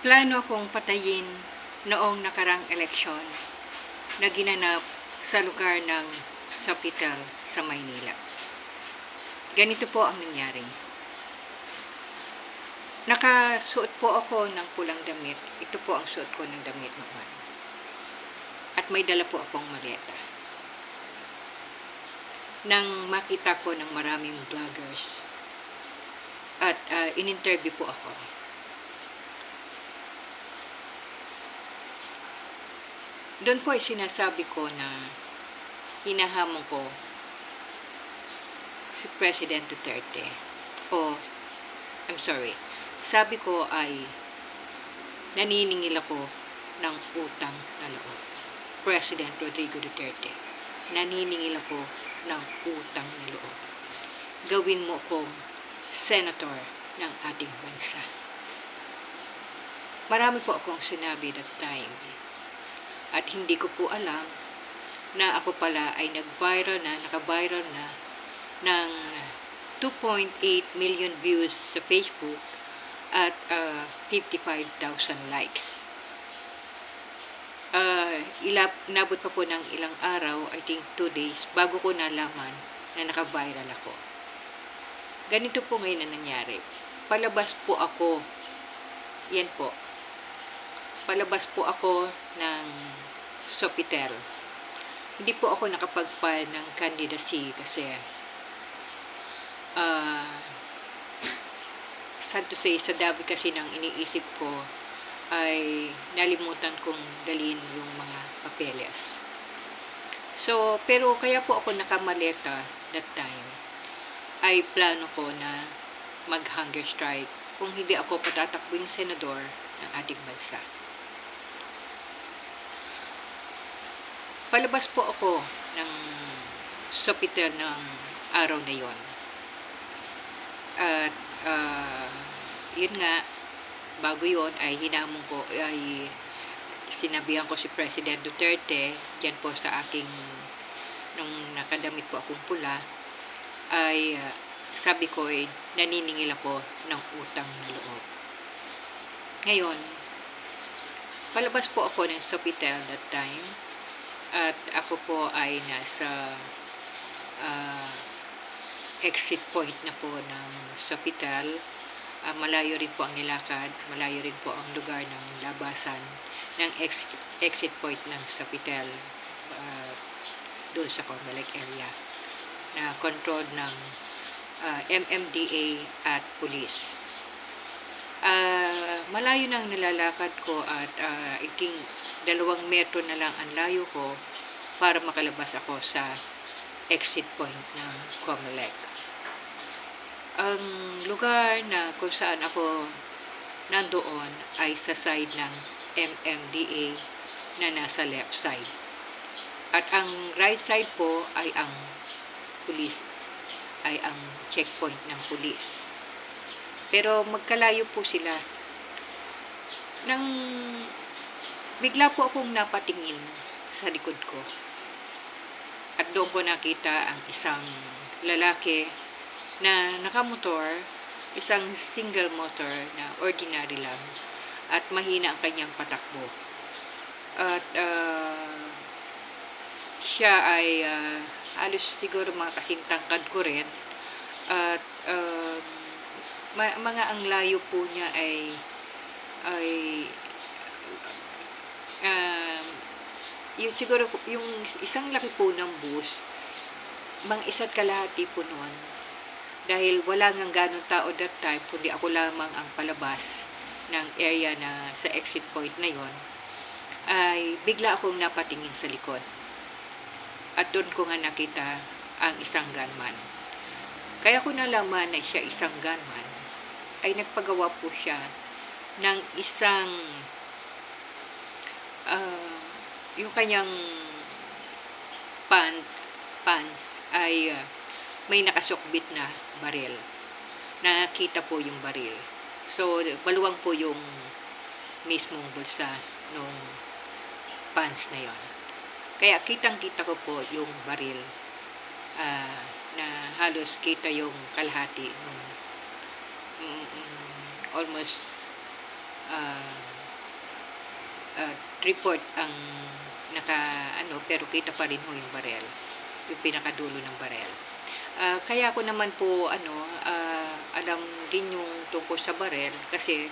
plano kong patayin noong nakarang eleksyon na ginanap sa lugar ng Sopital sa Maynila. Ganito po ang nangyari. Nakasuot po ako ng pulang damit. Ito po ang suot ko ng damit noon. At may dala po akong maleta. Nang makita ko ng maraming vloggers at ah, in-interview po ako. Doon po ay sinasabi ko na hinahamon ko si President Duterte. O, I'm sorry, sabi ko ay naniningil ako ng utang na loob. President Rodrigo Duterte, naniningil ako ng utang na loob. Gawin mo kong senator ng ating bansa. Marami po akong sinabi that time. At hindi ko po alam na ako pala ay nag-viral na, naka-viral na ng 2.8 million views sa Facebook at ah, 55,000 likes. Uh, ilap, nabot pa po ng ilang araw, I think 2 days, bago ko nalaman na naka-viral ako. Ganito po ngayon na nangyari. Palabas po ako, yan po, palabas po ako ng Sopitel. Hindi po ako nakapagpa ng candidacy kasi ah sad to say, sa dami kasi ng iniisip ko ay nalimutan kong dalhin yung mga papeles. So, pero kaya po ako nakamaleta that time ay plano ko na mag-hunger strike kung hindi ako patatakbuing senador ng ating bansa. Palabas po ako ng Sopitel ng araw na yon. At ah, yun nga, bago yon ay hinamon ko, ay sinabihan ko si President Duterte, dyan po sa aking, nung nakadamit po akong pula, ay ah, sabi ko ay naniningil ako ng utang na loob. Ngayon, palabas po ako ng Sofitel that time at ako po ay nasa ah, exit point na po ng Sofitel. Ah, malayo rin po ang nilakad, malayo rin po ang lugar ng labasan ng exit, exit point ng Sofitel ah, doon sa Comelec area na controlled ng ah, MMDA at police. Ah, malayo na ang nilalakad ko at ah, I dalawang metro na lang ang layo ko para makalabas ako sa exit point ng Comelec. Ang lugar na kung saan ako nandoon ay sa side ng MMDA na nasa left side. At ang right side po ay ang police, ay ang checkpoint ng police. Pero magkalayo po sila. Nang bigla po akong napatingin sa likod ko. At doon ko nakita ang isang lalaki na nakamotor, isang single motor na ordinary lang at mahina ang kanyang patakbo. At ah, siya ay ah, halos siguro mga kasintangkad ko rin at ma- mga ang layo po niya ay ay um, yung siguro yung isang laki po ng bus mang isa't kalahati po noon. Dahil wala nga ganong tao that time kundi ako lamang ang palabas ng area na sa exit point na yon ay bigla akong napatingin sa likod. At doon ko nga nakita ang isang gunman. Kaya ko nalaman na siya isang gunman ay nagpagawa po siya ng isang ah, yung kanyang pant, pants ay ah, may nakasukbit na baril. Nakita po yung baril. So, maluwang po yung mismong bulsa nung pants na yon. Kaya kitang-kita ko po yung baril ah, na halos kita yung kalahati nung mm, mm, almost ah, ah, report ang naka ano pero kita pa rin ho yung barel yung pinakadulo ng barel. Ah, kaya ko naman po ano ah, alam din yung tungkol sa barel kasi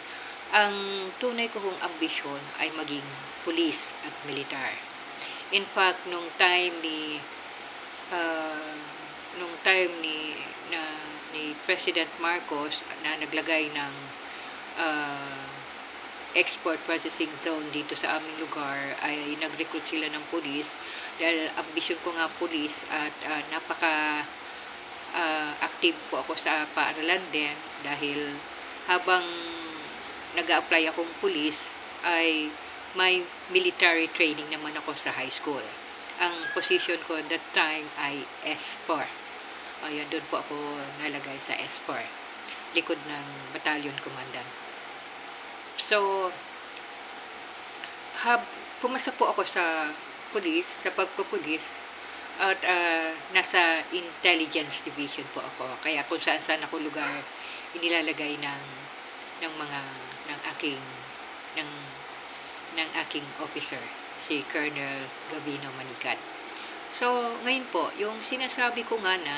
ang tunay ko kong ambisyon ay maging pulis at militar. In fact nung time ni ah, nung time ni na ni President Marcos na naglagay ng ah, export processing zone dito sa aming lugar ay nag-recruit sila ng pulis dahil ambisyon ko nga pulis at ah, napaka ah, active po ako sa paaralan din dahil habang nag apply akong pulis ay may military training naman ako sa high school. Ang position ko that time ay S4. Ayun, doon po ako nalagay sa S4. Likod ng battalion commandant. So, hab, pumasa po ako sa pulis, sa pagpupulis, at ah, nasa intelligence division po ako. Kaya kung saan saan ako lugar, inilalagay ng ng mga ng aking ng ng aking officer, si Colonel Gabino Manikat. So, ngayon po, yung sinasabi ko nga na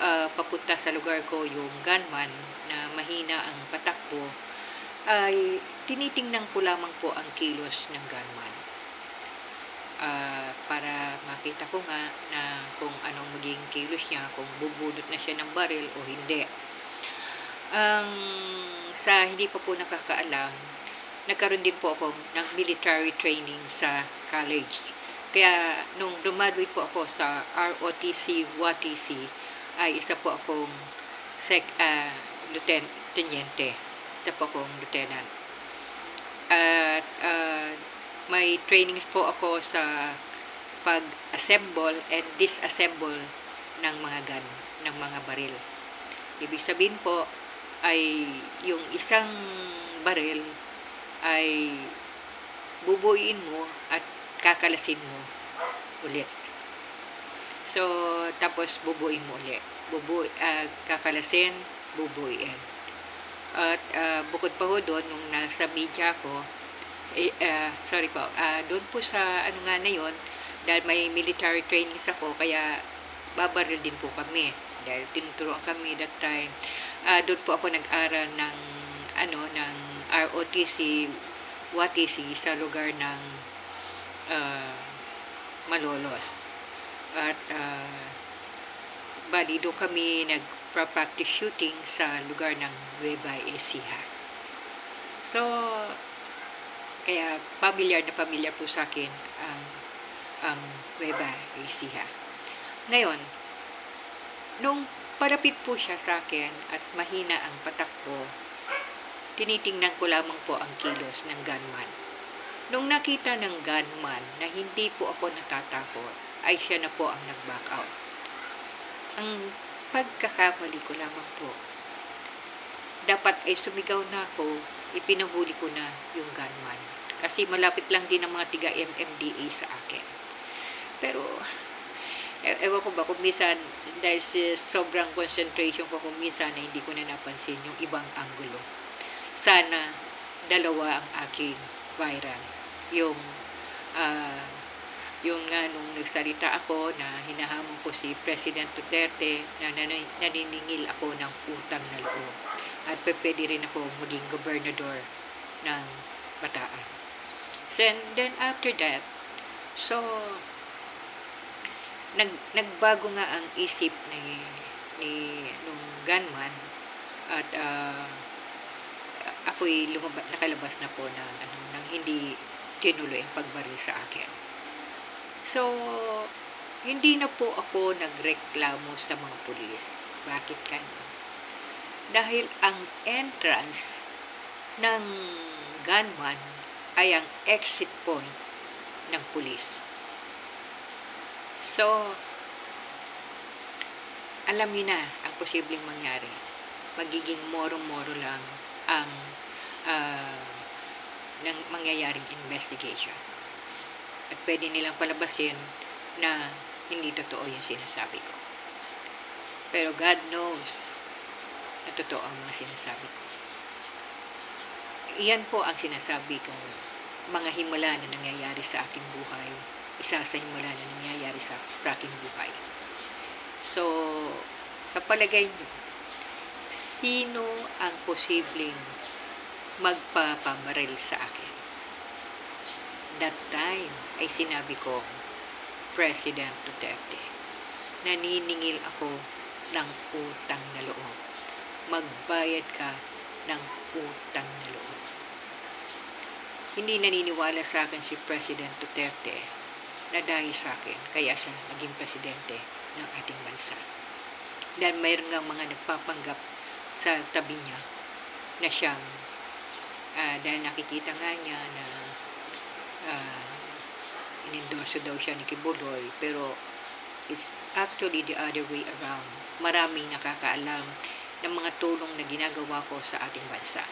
ah, papunta sa lugar ko yung gunman na mahina ang patakbo, ay tinitingnan ko lamang po ang kilos ng gunman. Ah, para makita ko nga na kung anong magiging kilos niya, kung bubulot na siya ng baril o hindi. Ang sa hindi pa po nakakaalam, nagkaroon din po ako ng military training sa college. Kaya nung dumaduate po ako sa ROTC, WATC, ay isa po akong sec, ah, lieutenant, teniente. Isa po akong lieutenant. At ah, may trainings po ako sa pag-assemble and disassemble ng mga gun, ng mga baril. Ibig sabihin po ay yung isang baril ay bubuin mo at kakalasin mo ulit. So, tapos bubuin mo ulit. Bubu ah, kakalasin, bubuin. At ah, bukod pa ho doon, nung nasa media ko, eh, ah, sorry po, ah, doon po sa ano nga na yon dahil may military trainings ako, kaya babaril din po kami. Dahil tinuturuan kami that time. Ah, doon po ako nag-aral ng ano ng ROTC WATC sa lugar ng ah, Malolos. At ah, bali doon kami nag-practice shooting sa lugar ng Nueva Ecija. So, kaya familiar na familiar po sa akin ang ang Nueva Ecija. Ngayon, nung palapit po siya sa akin at mahina ang patakbo, tinitingnan ko lamang po ang kilos ng gunman. Nung nakita ng gunman na hindi po ako natatakot, ay siya na po ang nag-back out. Ang pagkakamali ko lamang po, dapat ay sumigaw na ako, ipinahuli ko na yung gunman. Kasi malapit lang din ang mga tiga MMDA sa akin. Pero, e- ewan ko ba kung minsan, dahil sa sobrang concentration ko kung minsan na hindi ko na napansin yung ibang angulo. Sana, dalawa ang aking viral. Yung, ah, yung nga nung nagsalita ako na hinahamon ko si President Duterte na nan- naniningil ako ng utang na loob. At pwede rin ako maging gobernador ng Bataan. Then, then after that, so, nag, nagbago nga ang isip ni, ni nung gunman at ah, ako'y lumabas, nakalabas na po ng, ano, ng hindi tinuloy ang pagbaril sa akin. So, hindi na po ako nagreklamo sa mga pulis. Bakit kanto? Dahil ang entrance ng gunman ay ang exit point ng pulis. So, alam niyo na ang posibleng mangyari. Magiging moro-moro lang ang ah, ng mangyayaring investigation. At pwede nilang palabasin na hindi totoo yung sinasabi ko. Pero God knows na totoo ang mga sinasabi ko. iyan po ang sinasabi kong mga himala na nangyayari sa aking buhay. Isa sa himala na nangyayari sa, sa aking buhay. So, sa palagay niyo, sino ang posibleng magpapamaril sa akin? That time ay sinabi ko, President Duterte, naniningil ako ng utang na loob. Magbayad ka ng utang na loob. Hindi naniniwala sa akin si President Duterte na dahil sa akin, kaya siya naging presidente ng ating bansa. Dahil mayroon nga mga nagpapanggap sa tabi niya na siyang ah, dahil nakikita nga niya na uh, inendorso daw siya ni Kibuloy pero it's actually the other way around. Maraming nakakaalam ng mga tulong na ginagawa ko sa ating bansa.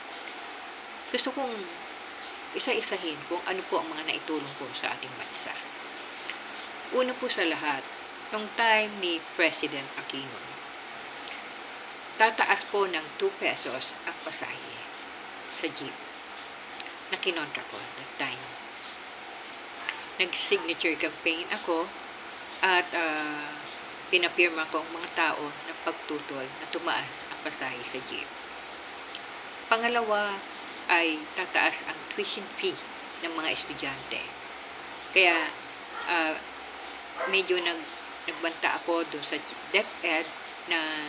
Gusto kong isa-isahin kung ano po ang mga naitulong ko sa ating bansa. Una po sa lahat, nung time ni President Aquino, tataas po ng 2 pesos ang pasahe sa jeep na kinontra ko that time. Nag-signature campaign ako at uh, pinapirma ko ang mga tao na pagtutol na tumaas ang pasahe sa jeep. Pangalawa ay tataas ang tuition fee ng mga estudyante. Kaya uh, medyo nag, nagbanta ako doon sa DepEd na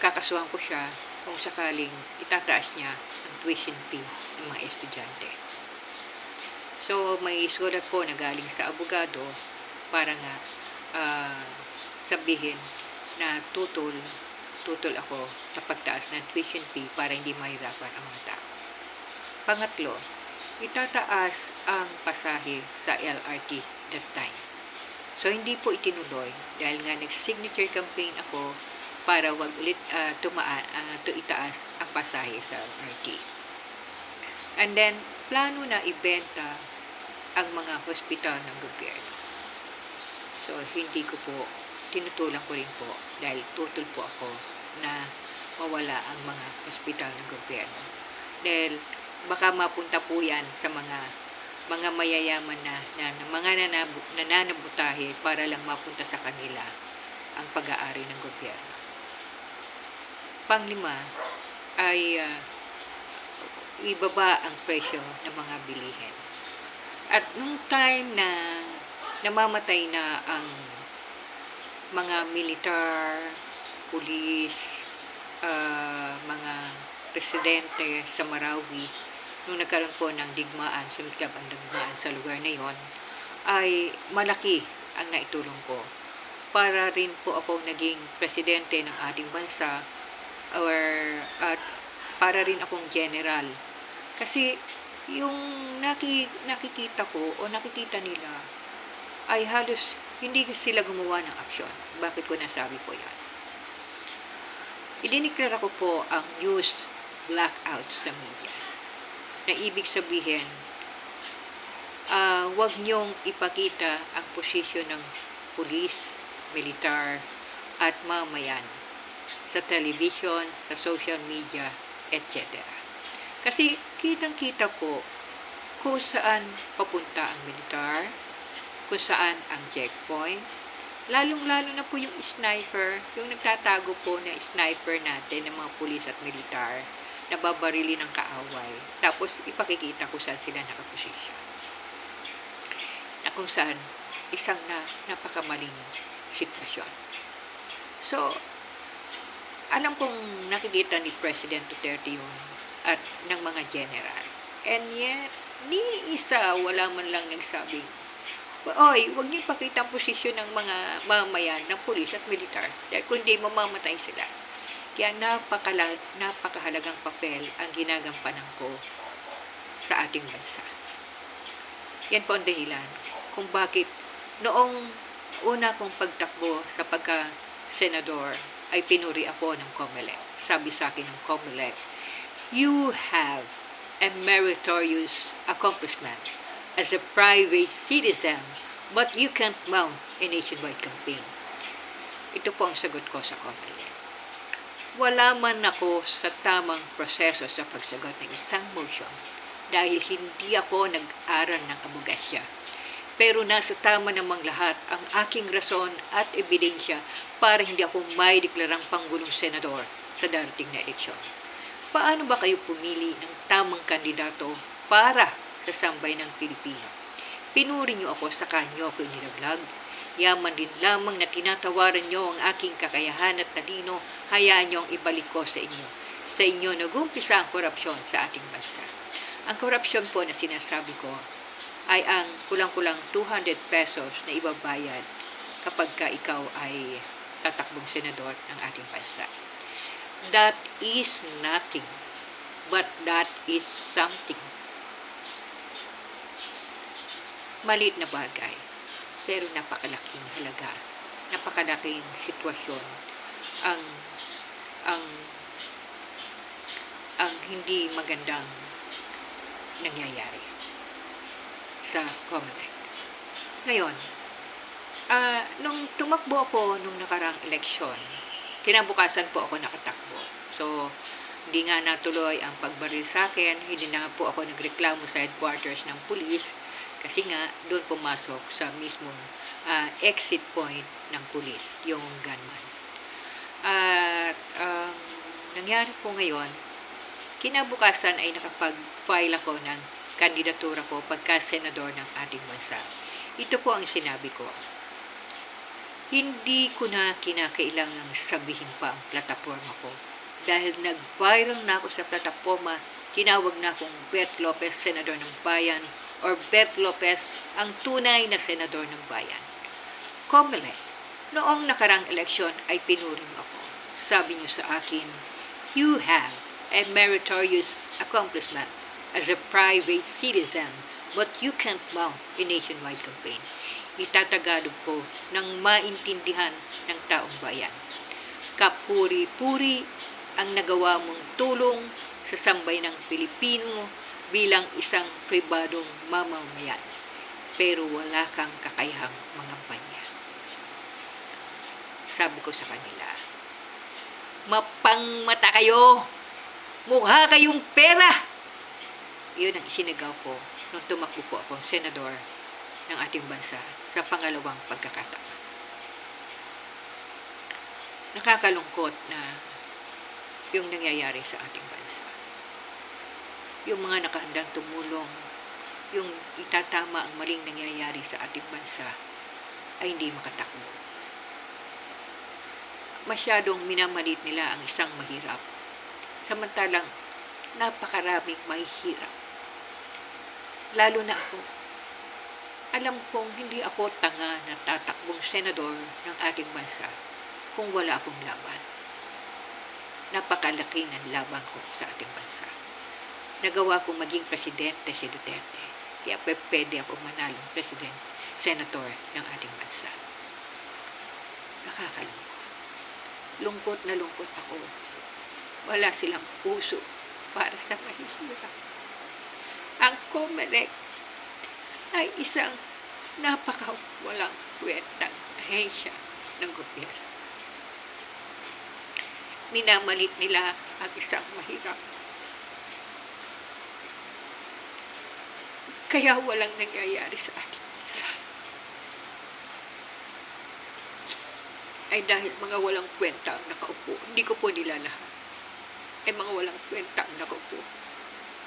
kakasuhan ko siya kung sakaling itataas niya ang tuition fee ng mga estudyante. So, may sulat po na galing sa abogado para nga uh, sabihin na tutol, tutol ako sa pagtaas ng tuition fee para hindi mahirapan ang mga tao. Pangatlo, itataas ang pasahe sa LRT that time. So, hindi po itinuloy dahil nga nag-signature campaign ako para wag ulit uh, tumaan, uh, to itaas ang pasahe sa LRT. And then, plano na ibenta ang mga hospital ng gobyerno. So, hindi ko po, tinutulan ko rin po dahil tutol po ako na mawala ang mga hospital ng gobyerno. Dahil baka mapunta po yan sa mga mga mayayaman na, na, na mga nanab, nananabutahe para lang mapunta sa kanila ang pag-aari ng gobyerno. Panglima ay uh, ibaba ang presyo ng mga bilihin. At nung time na namamatay na ang mga militar, pulis, uh, mga presidente sa Marawi, nung nagkaroon po ng digmaan, sumiklab ang digmaan sa lugar na yon, ay malaki ang naitulong ko. Para rin po ako naging presidente ng ating bansa or at para rin akong general. Kasi yung naki, nakikita ko o nakikita nila ay halos hindi sila gumawa ng aksyon. Bakit ko nasabi po yan? Idiniklara ko po ang news blackout sa media. Na ibig sabihin, uh, wag niyong ipakita ang posisyon ng pulis, militar, at mamayan sa television, sa social media, etc. Kasi kitang-kita po kung saan papunta ang militar, kung saan ang checkpoint, lalong-lalo na po yung sniper, yung nagtatago po na sniper natin ng mga pulis at militar, na babarili ng kaaway. Tapos ipakikita ko saan sila nakaposisyon. Na kung saan isang na napakamaling sitwasyon. So, alam kong nakikita ni President Duterte yun at ng mga general. And yet, ni isa wala man lang nagsabing, Oy, huwag niyo ipakita ang posisyon ng mga mamayan ng pulis at militar dahil kundi mamamatay sila. Kaya napakala, napakahalagang papel ang ginagampanan ko sa ating bansa. Yan po ang dahilan kung bakit noong una kong pagtakbo sa pagka-senador ay pinuri ako ng COMELEC. Sabi sa akin ng COMELEC, you have a meritorious accomplishment as a private citizen, but you can't mount a nationwide campaign. Ito po ang sagot ko sa COMELEC. wala man ako sa tamang proseso sa pagsagot ng isang motion dahil hindi ako nag-aral ng abogasya. Pero nasa tama namang lahat ang aking rason at ebidensya para hindi ako may deklarang panggulong senador sa darating na eleksyon. Paano ba kayo pumili ng tamang kandidato para sa sambay ng Pilipino? Pinuri niyo ako sa kanyo ko nilaglag. Yaman din lamang na tinatawaran niyo ang aking kakayahan at talino, hayaan niyo ang ibalik ko sa inyo. Sa inyo nag-umpisa ang korupsyon sa ating bansa. Ang korupsyon po na sinasabi ko ay ang kulang-kulang 200 pesos na ibabayad kapag ka ikaw ay tatakbong senador ng ating bansa. That is nothing, but that is something. Malit na bagay, pero napakalaking halaga, napakalaking sitwasyon ang ang ang hindi magandang nangyayari sa Comelec. Ngayon, ah nung tumakbo ako nung nakarang eleksyon, kinabukasan po ako nakatakbo. So, hindi nga natuloy ang pagbaril sa akin, hindi na po ako nagreklamo sa headquarters ng pulis kasi nga doon pumasok sa mismong ah, exit point ng pulis, yung gunman. At ang nangyari po ngayon, kinabukasan ay nakapag-file ako ng kandidatura ko pagka senador ng ating bansa. Ito po ang sinabi ko. Hindi ko na kinakailangang sabihin pa ang plataforma ko. Dahil nag-viral na ako sa plataforma, tinawag na akong Beth Lopez, Senador ng Bayan, or Beth Lopez, ang tunay na Senador ng Bayan. Comelec, noong nakarang eleksyon ay pinuri mo ako. Sabi niyo sa akin, you have a meritorious accomplishment as a private citizen, but you can't mount a nationwide campaign. Itatagalog ko ng maintindihan ng taong bayan. Kapuri-puri ang nagawa mong tulong sa sambay ng Pilipino bilang isang pribadong mamamayan. Pero wala kang kakayahang mangampanya. Sabi ko sa kanila, mapangmata kayo! Mukha kayong pera! Iyon ang isinagaw ko nung tumakbo po akong senador ng ating bansa sa pangalawang pagkakataon. Nakakalungkot na yung nangyayari sa ating bansa. Yung mga nakahandang tumulong, yung itatama ang maling nangyayari sa ating bansa ay hindi makatakbo. Masyadong minamalit nila ang isang mahirap. Samantalang napakaraming mahihirap. Lalo na ako. Alam kong hindi ako tanga na tatakbong senador ng ating bansa kung wala akong laban. Napakalaki ng laban ko sa ating bansa. Nagawa kong maging presidente si Duterte. Kaya pwede ako manalong president, senator ng ating bansa. Nakakalungkot. Lungkot na lungkot ako. Wala silang puso para sa mahihirap. Ang Comelec ay isang napaka walang kwentang ahensya ng gobyerno. Minamalit nila ang isang mahirap. Kaya walang nangyayari sa bansa. Ay dahil mga walang kwenta ang nakaupo, hindi ko po nila lahat ay mga walang kwenta ang nakaupo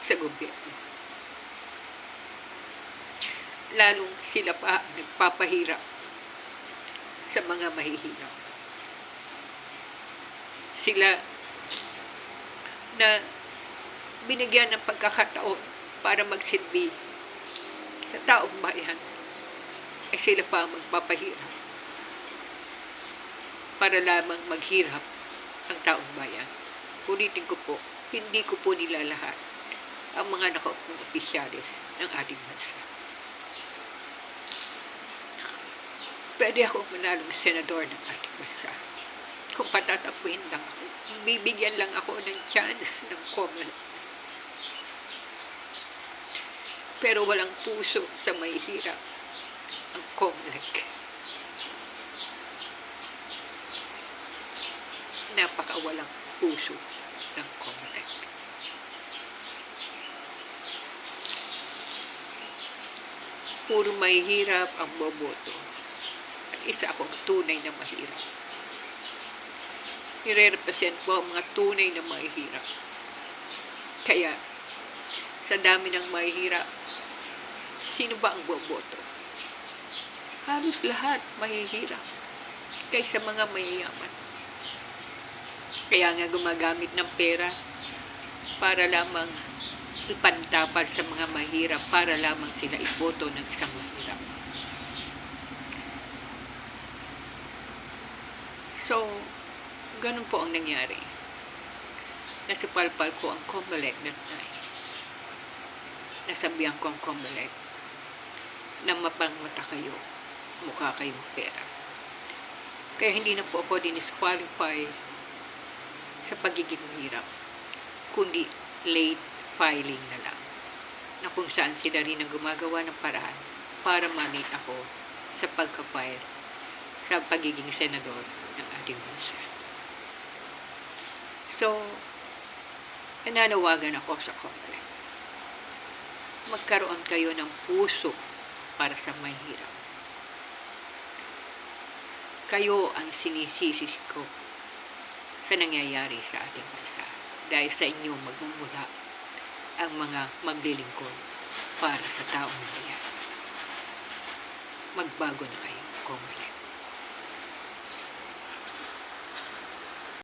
sa gobyerno. Lalong sila pa nagpapahirap sa mga mahihirap. Sila na binigyan ng pagkakataon para magsilbi sa taong bayan ay sila pa magpapahirap para lamang maghirap ang taong bayan. Ulitin ko po, hindi ko po nilalahat ang mga nakaupong opisyalis ng ating bansa. Pwede akong manalong senador ng ating bansa. Kung patatapuhin lang ako, bibigyan lang ako ng chance ng common. Pero walang puso sa may hirap ang COMELEC. Napakawalang puso ng COMELEC. Puro mahihirap ang boboto. Isa akong tunay na mahirap. Nire-represent ko ang mga tunay na mahihirap. Kaya, sa dami ng mahihirap, sino ba ang boboto? Halos lahat mahihirap kaysa mga mayayaman. Kaya nga gumagamit ng pera para lamang ipantapal sa mga mahirap para lamang sila iboto ng isang mahirap. So, ganun po ang nangyari. Nasipalpal ko ang Comelec that night. Nasabihan ko ang Comelec na mapangmata kayo, mukha kayong pera. Kaya hindi na po ako dinisqualify sa pagiging mahirap, kundi late filing na lang, na kung saan sila rin ang gumagawa ng paraan para mamit ako sa pagka-file sa pagiging senador ng ating bansa. So, nananawagan ako sa COMELEC. Magkaroon kayo ng puso para sa mahirap. Kayo ang sinisisi ko sa nangyayari sa ating bansa. Dahil sa inyo magmumula ang mga maglilingkod para sa taong bayan. Magbago na kayo, Comelec.